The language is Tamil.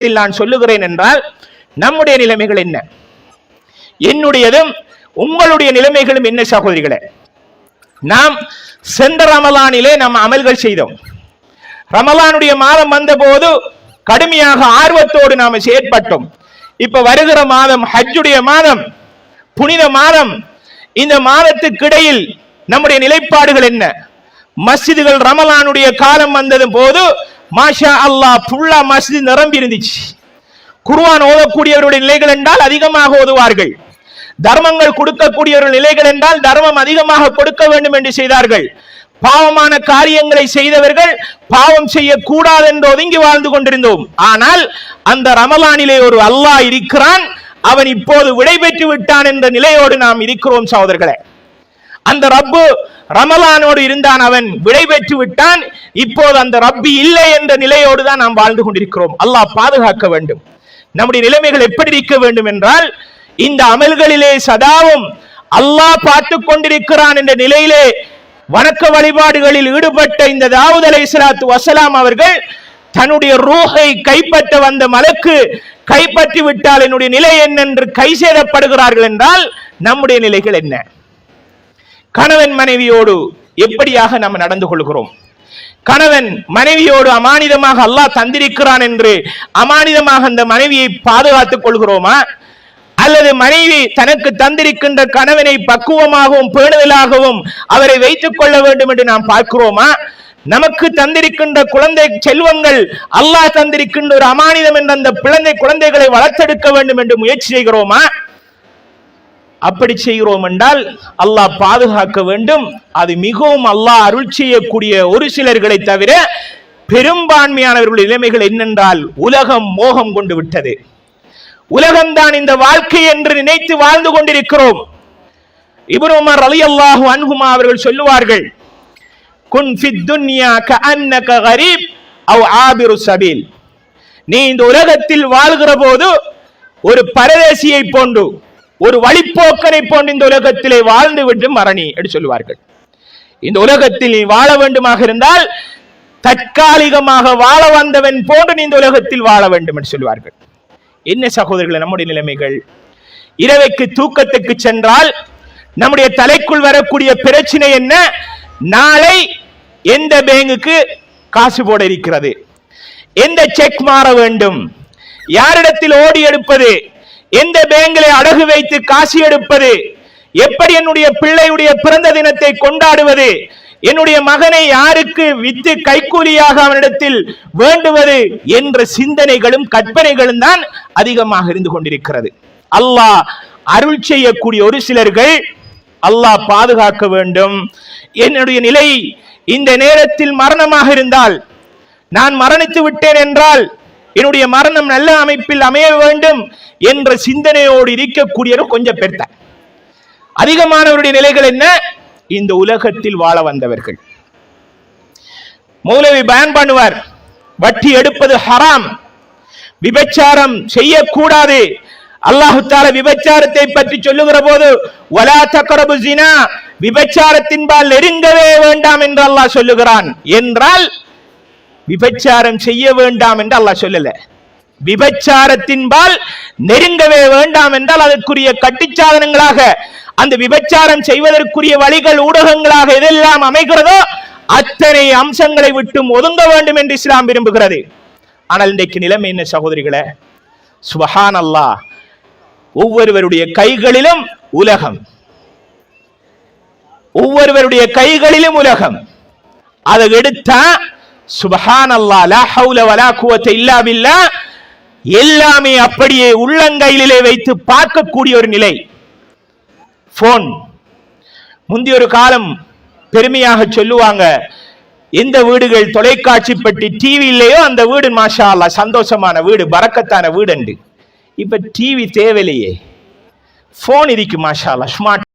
இதில் நான் சொல்லுகிறேன் என்றால் நம்முடைய நிலைமைகள் என்ன? என்னுடையதும் உங்களுடைய நிலைமைகளும் என்ன சகோதரிகளே? நாம் சென்ற ரமலானிலே நாம் அமல்கள் செய்தோம். ரமலானுடைய மாதம் வந்தபோது கடுமையாக ஆர்வத்தோடு நாம் செயற்பட்டோம். இப்ப வருகிற மாதம் ஹஜ்ஜுடைய மாதம் புனித மாதம் இந்த மாதத்துக்கிடையில் நம்முடைய நிலைப்பாடுகள் என்ன? மஸ்ஜிதுகள் ரமலானுடைய காலம் வந்தது போது மாஷா அல்லாஹ் ஃபுல்லா மஸ்ஜித் நிரம்பி இருந்துச்சு. குருவான் ஓதக்கூடியவருடைய நிலைகள் என்றால் அதிகமாக ஓதுவார்கள். தர்மங்கள் கொடுக்கக்கூடியவர்கள் நிலைகள் என்றால் தர்மம் அதிகமாக கொடுக்க வேண்டும் என்று செய்தார்கள். பாவமான காரியங்களை செய்தவர்கள் பாவம் செய்யக்கூடாது என்று ஒதுங்கி வாழ்ந்து கொண்டிருந்தோம். ஆனால் அந்த ரமலானிலே ஒரு அல்லாஹ் இருக்கிறான். அவன் இப்போது விடைபெற்று விட்டான் என்ற நிலையோடு நாம் இருக்கிறோம் சகோதரர்களே. அந்த ரப்பு ரமலானோடு இருந்தான் அவன் விடை பெற்று விட்டான். இப்போது அந்த ரப்பி இல்லை என்ற நிலையோடு தான் நாம் வாழ்ந்து கொண்டிருக்கிறோம். அல்லாஹ் பாதுகாக்க வேண்டும். நம்முடைய நிலைமைகள் எப்படி இருக்க வேண்டும் என்றால் இந்த அமல்களிலே சதாவும் அல்லாஹ் பார்த்து கொண்டிருக்கிறான் என்ற நிலையிலே வணக்க வழிபாடுகளில் ஈடுபட்ட இந்த தாவூத் அலை சலாத்து வசலாம் அவர்கள் தன்னுடைய ரூஹை கைப்பற்ற வந்த மலக்கு கைப்பற்றி விட்டால் என்னுடைய நிலை என்னென்று கை சேதப்படுகிறார்கள் என்றால் நம்முடைய நிலைகள் என்ன? கணவன் மனைவியோடு எப்படியாக நாம் நடந்து கொள்கிறோம்? கணவன் மனைவியோடு அமானிதமாக அல்லாஹ் தந்திருக்கிறான் என்று அமானிதமாக அந்த மனைவியை பாதுகாத்துக் கொள்கிறோமா? அல்லது மனைவி தனக்கு தந்திருக்கின்ற கணவனை பக்குவமாகவும் பேணுதலாகவும் அவரை வைத்துக் கொள்ள வேண்டும் என்று நாம் பார்க்கிறோமா? நமக்கு தந்திருக்கின்ற குழந்தை செல்வங்கள் அல்லாஹ் தந்திருக்கின்ற ஒரு அமானிதம் என்ற அந்த பிழந்தை குழந்தைகளை வளர்த்தெடுக்க வேண்டும் என்று முயற்சி செய்கிறோமா? அப்படி செய்கிறோம் என்றால் அல்லாஹ் பாதுகாக்க வேண்டும். அது மிகவும் அல்லாஹ் அருள் செய்யக்கூடிய ஒரு சிலர்களை தவிர பெரும்பான்மையானவர்களுடைய நிலைமைகள் என்னென்றால் உலகம் மோகம் கொண்டு விட்டது. உலகம்தான் இந்த வாழ்க்கை என்று நினைத்து வாழ்ந்து கொண்டிருக்கிறோம். இப்னு உமர் ரலியல்லாஹு அன்ஹுமா அவர்கள் சொல்லுவார்கள் குன் ஃபித் துன்யா கஅன்னக கரீப் அவ் ஆபிரு சபீல். நீ இந்த உலகத்தில் வாழ்கிற போது ஒரு பரதேசியை போன்று ஒரு வழிப்போக்கனை போன்று இந்த உலகத்திலே வாழ்ந்து விட்டு மரணி என்று சொல்லுவார்கள். இந்த உலகத்தில் நீ வாழ வேண்டுமாக இருந்தால் தற்காலிகமாக வாழ வந்தவன் போன்று நீ இந்த உலகத்தில் வாழ வேண்டும் என்று சொல்லுவார்கள். என்ன சகோதரர்களே நம்முடைய நிலைமைகள்? இரவைக்கு தூக்கத்துக்கு சென்றால் நம்முடைய தலைக்குள் வரக்கூடிய பிரச்சனை என்ன? நாளை எந்த பேங்குக்கு காசு போட இருக்கிறது? எந்த செக் மாற வேண்டும்? யாரிடத்தில் ஓடி எடுப்பது? எந்த பேங்கிலே அடகு வைத்து காசு எடுப்பது? எப்படி என்னுடைய பிள்ளையுடைய பிறந்த தினத்தை கொண்டாடுவது? என்னுடைய மகனை யாருக்கு வித்து கைக்கூலியாக அவனிடத்தில் வேண்டுவது? என்ற சிந்தனைகளும் கற்பனைகளும் தான் அதிகமாக இருந்து கொண்டிருக்கிறது. அல்லாஹ் அருள் செய்யக்கூடிய ஒரு சிலர்கள் அல்லாஹ் பாதுகாக்க வேண்டும். என்னுடைய நிலை இந்த நேரத்தில் மரணமாக இருந்தால் நான் மரணித்து விட்டேன் என்றால் என்னுடைய மரணம் நல்ல அமைப்பில் அமைய வேண்டும் என்ற சிந்தனையோடு இருக்கக்கூடியவர் கொஞ்சம் பெருத்த. அதிகமானவருடைய நிலைகள் என்ன? இந்த உலகத்தில் வாழ வந்தவர்கள். மௌலவி பயன் பண்ணுவார் வட்டி எடுப்பது ஹராம். விபச்சாரம் செய்யக்கூடாது. அல்லாஹு தால விபச்சாரத்தை பற்றி சொல்லுகிற போது வலா தக்கரபு ஜினா விபச்சாரத்தின்பால் நெருங்கவே வேண்டாம் என்று அல்லாஹ் சொல்லுகிறான். என்றால் விபச்சாரம் செய்ய வேண்டாம் என்று அல்லாஹ் சொல்லல. விபச்சாரத்தின்பால் நெருங்கவே வேண்டாம் என்றால் அதற்குரிய கட்டுச்சாதனங்களாக அந்த விபச்சாரம் செய்வதற்குரிய வழிகள் ஊடகங்களாக எதெல்லாம் அமைகிறதோ அத்தனை அம்சங்களை விட்டும் ஒதுங்க வேண்டும் என்று இஸ்லாம் விரும்புகிறது. ஆனால் இன்றைக்கு நிலைமை என்ன சகோதரிகளே? சுபஹான் அல்லாஹ் ஒவ்வொருவருடைய கைகளிலும் உலகம். ஒவ்வொருவருடைய கைகளிலும் உலகம். அதை எடுத்தா சுபஹான் அல்லா லா ஹவுல வலா குவத்தை இல்லா பில்லா. எல்லாமே அப்படியே உள்ளங்கையிலே வைத்து பார்க்கக்கூடிய ஒரு நிலை. போன் முந்தைய ஒரு காலம் பெருமையாக சொல்லுவாங்க எந்த வீடுகள் தொலைக்காட்சி பெட்டி டிவி இல்லையோ அந்த வீடு மாஷா அல்லா சந்தோஷமான வீடு பறக்கத்தான வீடு அண்டு இப்ப டிவி தேவையில்லையே. போன் இருக்கு மாஷா அல்லா ஸ்மார்ட்